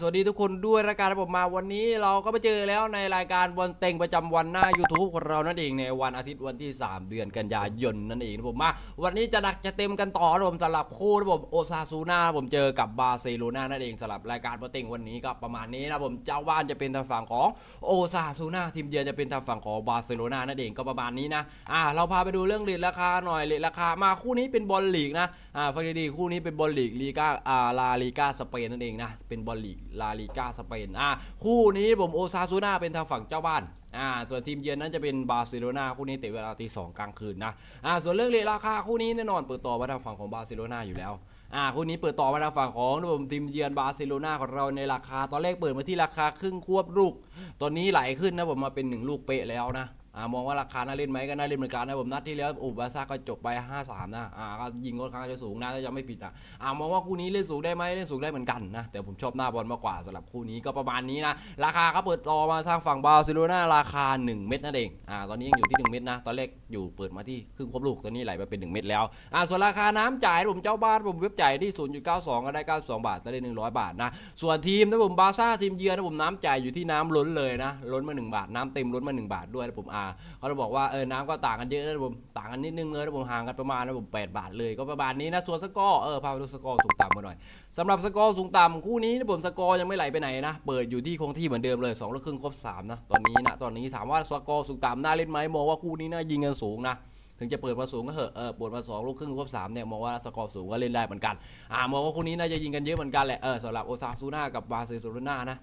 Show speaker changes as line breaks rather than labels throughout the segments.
สวัสดีทุกคนด้วยรายการผมมาวันนี้เราก็มาเจอแล้วในรายการบอลเต็งประจำวันหน้า YouTube ของเรานั่นเองในวันอาทิตย์วันที่ 3 เดือนกันยายนนั่นเองนะผมมา วันนี้จะหนักจะเต็มกันต่อผมสำหรับคู่นะผมโอซาซูนาผมเจอกับบาร์เซโลนานั่นเองสำหรับรายการบอลเต็งวันนี้ก็ประมาณนี้นะผมเจ้าบ้านจะเป็นทางฝั่งของโอซาซูนาทีมเยือนจะเป็นทางฝั่งของบาร์เซโลนานั่นเองก็ประมาณนี้นะอ่าเราพาไปดูเรื่องเลทราคาหน่อยเลทราคามาคู่นี้เป็นบอลลีกนะอ่าฟังดีๆคู่นี้เป็นบอลลีกลีกาอ่าลาลีกาสเปนนั่นเองนะเป็นบอลลีกลาลีกาสเปนอ่าคู่นี้ผมโอซาซูนาเป็นทางฝั่งเจ้าบ้านอ่าส่วนทีมเยือนนั้นจะเป็นบาร์เซโลนาคู่นี้เตะเวลาตีสองกลางคืนนะอ่าส่วนเรื่องเลราคาคู่นี้แน่นอนเปิดต่อมาทางฝั่งของบาร์เซโลนาอยู่แล้วอ่าคู่นี้เปิดต่อมาทางฝั่งของผมทีมเยือนบาร์เซโลนาของเราในราคาตอนแรกเปิดมาที่ราคาครึ่งควบลูกตอนนี้ไหลขึ้นนะผมมาเป็นหนึ่งลูกเป๊ะแล้วนะ อ่ามองว่าราคาน่าเล่นไหมก็น่าเล่นเหมือนกันนะผมนัดที่แล้วอุบาซ่าก็จบไป 5-3 นะอ่าก็ยิงค่อนข้างจะสูงนะถ้าจะไม่ผิดอะอ่ามองว่าคู่นี้เล่นสูงได้ไหมเล่นสูงได้เหมือนกันนะแต่ผมชอบหน้าบอลมากกว่าสำหรับคู่นี้ก็ประมาณนี้นะราคาก็เปิดต่อมาทางฝั่งบาร์เซโลนาราคา 1 เม็ดนั่นเองอ่าตอนนี้ยังอยู่ที่ 1 เม็ดนะตอนแรกอยู่เปิดมาที่ครึ่งควบลูกตอนนี้ไหลมาเป็น 1 เม็ดแล้วอ่าส่วนราคาน้ำจ่ายผมเจ้าบ้านผมเว็บจ่ายที่ 0.92 ก็ได้ 92 บาทได้ 100 บาทนะส่วนทีมนะผมบาร์ซ่าทีมเยือนนะผมน้ำจ่ายอยู่ที่น้ำล้นเลยนะล้นมา 1 บาทน้ำเต็มล้นมา 1 บาทด้วยนะผมอาเขาจะบอกว่าเออน้ำก็ต่างกันเยอะนะผมต่างกันนิดนึงเลยนะผมห่างกันประมาณนะผม8บาทเลยก็ประมาณนี้นะส่วนสกอร์เออพาไปดูสกอร์สูงต่ำมาหน่อยสำหรับสกอร์สูงต่ำคู่นี้นะผมสกอร์ยังไม่ไหลไปไหนนะเปิดอยู่ที่คงที่เหมือนเดิมเลย2ลูกครึ่งครบ3นะตอนนี้นะตอนนี้ถามว่าสกอร์สูงต่ำน่าเล่นไหมมองว่าคู่นี้น่ายิงกันสูงนะถึงจะเปิดมาสูงก็เหอะ เออปิดมา2ลูกครึ่งครบ3เนี่ย มองว่าสกอร์สูงก็เล่นได้เหมือนกัน อ่ามองว่าคู่นี้น่าจะยิงกันเยอะเหมือนกันแหละ เออสำหรับโอซาซูน่ากับบาร์เซโลนานะ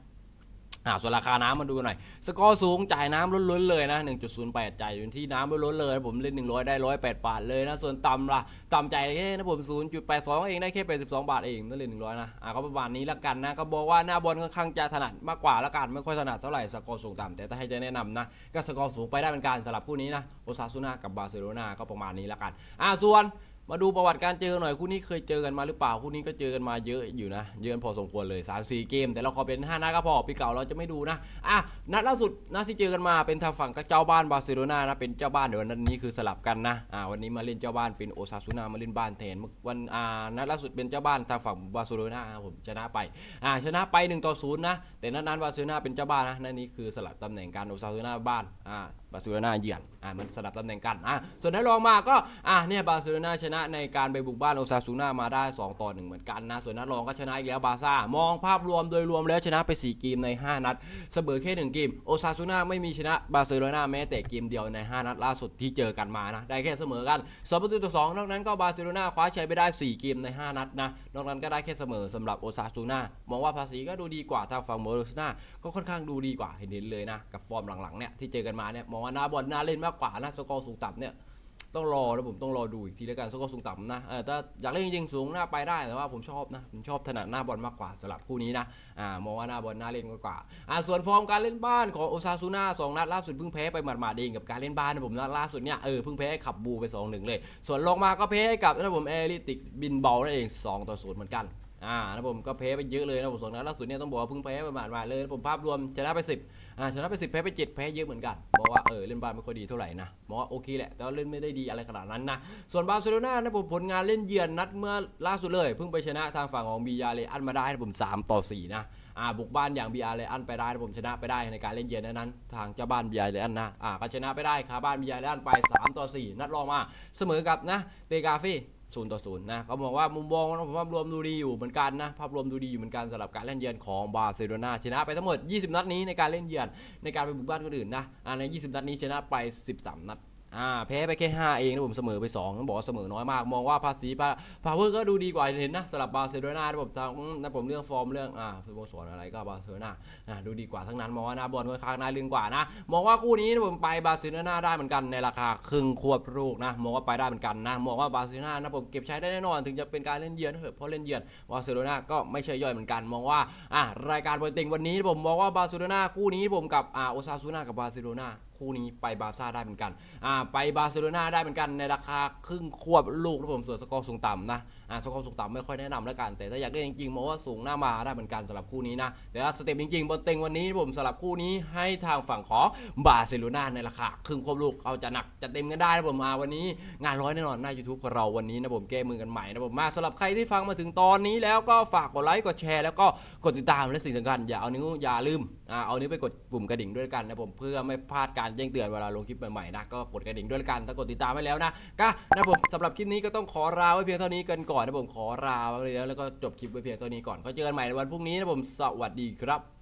อ่าส่วนราคาน้ำมาดูกันหน่อย สกอร์สูงจ่ายน้ำล้นๆเลยนะ 1.08 จ่ายอยู่ที่น้ำล้นๆเลย ผมเล่น 100 ได้ 108 บาทเลยนะ ส่วนต่ำล่ะต่ำจ่ายแค่นะผม 0.82 เองได้แค่ 82 บาทเองต้องเล่น100 นะ อ่าก็ประมาณนี้ละกันนะ ก็บอกว่าหน้าบอลค่อนข้างจะถนัดมากกว่าละกัน ไม่ค่อยถนัดเท่าไหร่ สกอร์สูงต่ำแต่ถ้าให้จะแนะนำนะ ก็สกอร์สูงไปได้เป็นการสำหรับคู่นี้นะ โอซาซูน่ากับบาร์เซโลนาก็ประมาณนี้ละกัน อ่าส่วน มาดูประวัติการเจอหน่อยคู่นี้เคยเจอกันมาหรือเปล่าคู่นี้ก็เจอกันมาเยอะอยู่นะเยอะพอสมควรเลย3 4เกม แต่เราขอเป็น5นัดก็พอปีเก่าเราจะไม่ดูนะอะนัดล่าสุดนัดที่เจอกันมาเป็นทางฝั่งกับเจ้าบ้านบาร์เซโลนานะเป็นเจ้าบ้านเดี๋ยวนัดนี้คือสลับกันนะอ่าวันนี้มาเล่นเจ้าบ้านเป็นโอซาซูนามาเล่นบ้านแทนวันอ่านัดล่าสุดเป็นเจ้าบ้านทางฝั่งบาร์เซโลนาผมชนะไปอ่าชนะไป1ต่อ0นะแต่นัดนั้นบาร์เซโลนาเป็นเจ้าบ้านนะนัดนี้คือสลับตำแหน่งกันโอซาซูนาบ้านอ่า บาร์เซโลนาเยือนอ่ามันสลับตำแหน่งกันอะส่วนนัดรองมาก็อะเนี่ยบาร์เซโลนาชนะในการไปบุกบ้านโอซาซูนามาได้ 2 ต่อ 1 เหมือนกันนะส่วนนัดรองก็ชนะอีกแล้วบาร์ซ่ามองภาพรวมโดยรวมแล้วชนะไป 4 เกมใน 5 นัด เสมอแค่ 1 เกมโอซาซูนาไม่มีชนะบาร์เซโลนาแม้แต่เกมเดียวใน 5 นัดล่าสุดที่เจอกันมานะได้แค่เสมอกันสองประตูต่อสองนอกนั้นก็บาร์เซโลนาคว้าชัยไปได้ 4 เกมใน 5 นัดนะนอกนั้นก็ได้แค่เสมอสำหรับโอซาซูนามองว่าภาษีก็ดูดีกว่าทางฝั่งโมโรซนาก็ค่อนข้างดูดีกว่าเห็นเห็นเลยนะกับฟอร์มหลังๆเนี่ยที่เจอกันมาเนี่ยมองว่าหน้าบอลน่าเล่นมากกว่านะสกอร์สูงต่ำเนี่ยต้องรอนะผมต้องรอดูอีกทีแล้วกันสกอร์สูงต่ำนะเออถ้าอยากเล่นจริงๆสูงหน้าไปได้แต่ว่าผมชอบนะผมชอบถนัดหน้าบอลมากกว่าสำหรับคู่นี้นะอ่ามองว่าหน้าบอลน่าเล่นกว่าอ่าส่วนฟอร์มการเล่นบ้านของโอซาซูนาสองนัดล่าสุดเพิ่งแพ้ไปหมาดๆเองกับการเล่นบ้านนะผมนัดล่าสุดเนี่ยเออเพิ่งแพ้ขับบูไป2-1เลย ส่วนลงมาก็แพ้ให้กับนะผมเอลิติกบินเบลนั่นเอง2ต่อ0เหมือนกัน อ่านะผมก็แพ้ไปเยอะเลยนะผมสองนัดล่าสุดเนี่ยต้องบอกว่าเพิ่งแพ้ประมาณมาเลยนะผมภาพรวมชนะไป 10อ่าชนะไป 10 แพ้ไป 7 แพ้เยอะเหมือนกันบอกว่าเออเล่นบ้านไม่ค่อยดีเท่าไหร่นะบอกว่าโอเคแหละแต่ว่าเล่นไม่ได้ดีอะไรขนาดนั้นนะส่วนบาร์เซโลนานะผมผลงานเล่นเยือนนัดเมื่อล่าสุดเลย เพิ่งไปชนะทางฝั่งของบียาเลอันมาได้นะผม3ต่อ4นะอ่าบุกบ้านอย่างบียาเลอันไปได้นะผมชนะไปได้ในการเล่นเยือนนั้น ทางเจ้าบ้านบียาเลอันนะอ่าก็ชนะไปได้คาบ้านบียาเลอันไป3ต่อ4นัดรองมาเสมอกับนะเตกาเฟ่ ศูนย์ต่อศูนย์นะเขาบอกว่ามุมมองผมภาพรวมดูดีอยู่เหมือนกันนะภาพรวมดูดีอยู่เหมือนกันสำหรับการเล่นเยือนของบาร์เซโลนาชนะไปทั้งหมด 20 นัดนี้ในการเล่นเยือนในการไปบุกบ้านคนอื่นนะใน 20 นัดนี้ชนะไป 13 นัด อ่าแพ้ไปแค่ 5 เองนะผมเสมอไป2ต้องบอกว่าเสมอน้อยมาก มองว่าภาษีพาวเวอร์ก็ดูดีกว่าเห็นนะสำหรับบาร์เซโลนานะผมทางนะผมเรื่องฟอร์มเรื่องอ่าสโมสรอะไรก็บาร์เซโลนาอ่าดูดีกว่าทั้งนั้นมองว่าน้าบอลค่อนข้างน่าลื่นกว่านะมองว่าคู่นี้นะผมไปบาร์เซโลนาได้เหมือนกันในราคาครึ่งควบลูกนะมองว่าไปได้เหมือนกันนะมองว่าบาร์เซโลนานะผมเก็บใช้ได้แน่นอนถึงจะเป็นการเล่นเยือนเถอะเพราะเล่นเยือนบาร์เซโลนาก็ไม่ใช่ย่อยเหมือนกัน มองว่าอ่ารายการบอลเต็งวันนี้ผมมองว่าบาร์เซโลนาคู่นี้ผมกับอ่าโอซาซูนากับบาร์เซโลนา คู่นี้ไปบาร์ซ่าได้เหมือนกันอ่าไปบาร์เซโลนาได้เหมือนกันในราคาครึ่งควบลูกนะผมส่วนสกอร์สูงต่ำนะอ่าสกอร์สุกต่ำไม่ค่อยแนะนำแล้วกัน แต่ถ้าอยากได้จริงๆมองว่าสูงหน้ามาได้เหมือนกันสำหรับคู่นี้นะแต่ว่าสเต็ปจริงๆบนเต็งวันนี้ผมสำหรับคู่นี้ให้ทางฝั่งของบาร์เซโลนาในราคาครึ่งควบลูกเอาจะหนักจะเต็มกันได้นะผมมาวันนี้ งานร้อยแน่นอนหน้า YouTube ของเราวันนี้นะผมแก้มือกันใหม่นะผมมาสำหรับใครที่ฟังมาถึงตอนนี้แล้วก็ฝากกดไลค์กดแชร์แล้วก็กดติดตามและสิ่งสำคัญอย่าเอานิ้วอย่าลืม อ่าเอานี้ไปกดปุ่มกระดิ่งด้วยกันนะผมเพื่อไม่พลาดการแจ้งเตือนเวลาลงคลิปใหม่ๆนะก็กดกระดิ่งด้วยกันถ้ากดติดตามไว้แล้วนะก็นะผมสำหรับคลิปนี้ก็ต้องขอลาไว้เพียงเท่านี้กันก่อนนะผมขอลาไว้แล้วแล้วก็จบคลิปไว้เพียงเท่านี้ก่อนก็เจอกันใหม่ในวันพรุ่งนี้นะผมสวัสดีครับ